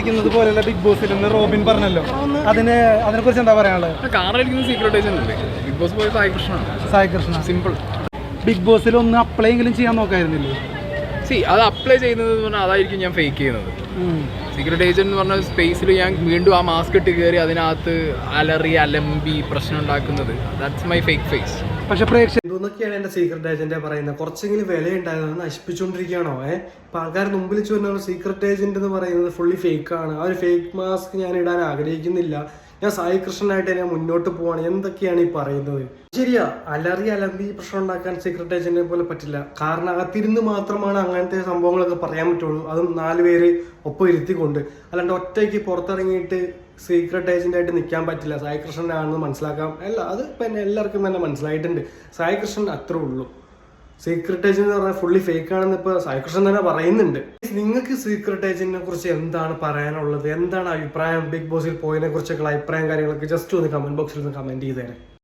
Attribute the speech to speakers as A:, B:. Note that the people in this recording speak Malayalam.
A: ിക്കുന്നത് പോലെയുള്ള ബിഗ് ബോസിൽ നിന്ന് റോബിൻ പറഞ്ഞല്ലോ. അതിന് അതിനെ കുറിച്ച് എന്താ പറയാനുള്ളത്?
B: സായി
A: കൃഷ്ണ.
B: സിമ്പിൾ
A: ബിഗ് ബോസിൽ ഒന്ന് അപ്ലൈ എങ്കിലും ചെയ്യാൻ നോക്കായിരുന്നില്ലേ?
B: സി അത് അപ്ലൈ ചെയ്യുന്നത് അതായിരിക്കും ഞാൻ ഫേക്ക് ചെയ്യുന്നത്. സീക്രട്ട് ഏജന്റ് എന്ന് പറഞ്ഞ സ്പേസിൽ ഞാൻ വീണ്ടും ആ മാസ്ക് ഇട്ട് കയറി അതിനകത്ത് അലറി അലമ്പി പ്രശ്നം ഉണ്ടാക്കുന്നത്. ദാറ്റ്സ് മൈ ഫേക്ക് ഫേസ്
A: പക്ഷെ പ്രേക്ഷകർ
C: ഇതൊന്നൊക്കെയാണ് എന്റെ സീക്രട്ട് ഏജന്റ് പറയുന്നത്? കുറച്ചെങ്കിലും വില ഉണ്ടായത് നശിപ്പിച്ചുകൊണ്ടിരിക്കുകയാണോ? ഏ? ഇപ്പൊ ആൾക്കാർ മുമ്പിൽ വെച്ച് വരുന്ന സീക്രട്ട് ഏജന്റ് എന്ന് പറയുന്നത് ഫുള്ളി ഫേക്ക് ആണ്. ആ ഒരു ഫേക്ക് മാസ്ക് ഞാൻ ഇടാൻ ആഗ്രഹിക്കുന്നില്ല. ഞാൻ സായി കൃഷ്ണനായിട്ട് ഞാൻ മുന്നോട്ട് പോവാണ്. എന്തൊക്കെയാണ് ഈ പറയുന്നത്? ശരിയാ അലറി അലമ്പി പ്രശ്നം ഉണ്ടാക്കാൻ സീക്രട്ട് ഏജന്റിനെ പോലെ പറ്റില്ല. കാരണം അകത്തിരുന്ന് മാത്രമാണ് അങ്ങനത്തെ സംഭവങ്ങളൊക്കെ പറയാൻ പറ്റുള്ളൂ. അതും നാല് പേര് ഒപ്പം ഇരുത്തിക്കൊണ്ട്. അല്ലാണ്ട് ഒറ്റയ്ക്ക് പുറത്തിറങ്ങിയിട്ട് സീക്രട്ട് ഏജന്റ് ആയിട്ട് നിൽക്കാൻ പറ്റില്ല. സായി കൃഷ്ണനാണെന്ന് മനസ്സിലാക്കാം. അല്ല അത് പിന്നെ എല്ലാവർക്കും തന്നെ മനസ്സിലായിട്ടുണ്ട്. സായി കൃഷ്ണൻ അത്രേ ഉള്ളൂ. സീക്രട്ട് ഏജന്റ് എന്ന് പറഞ്ഞാൽ ഫുള്ളി ഫേക്ക് ആണെന്ന് ഇപ്പൊ സായികൃഷ്ണൻ തന്നെ പറയുന്നുണ്ട്. നിങ്ങൾക്ക് സീക്രട്ട് ഏജന്റിനെ കുറിച്ച് എന്താണ് പറയാനുള്ളത്? എന്താണ് അഭിപ്രായം? ബിഗ് ബോസിൽ പോയതിനെ കുറിച്ചൊക്കെ അഭിപ്രായം കാര്യങ്ങളൊക്കെ ജസ്റ്റ് ഒന്ന് കമന്റ് ബോക്സിൽ ഒന്ന് കമന്റ് ചെയ്തേരെ.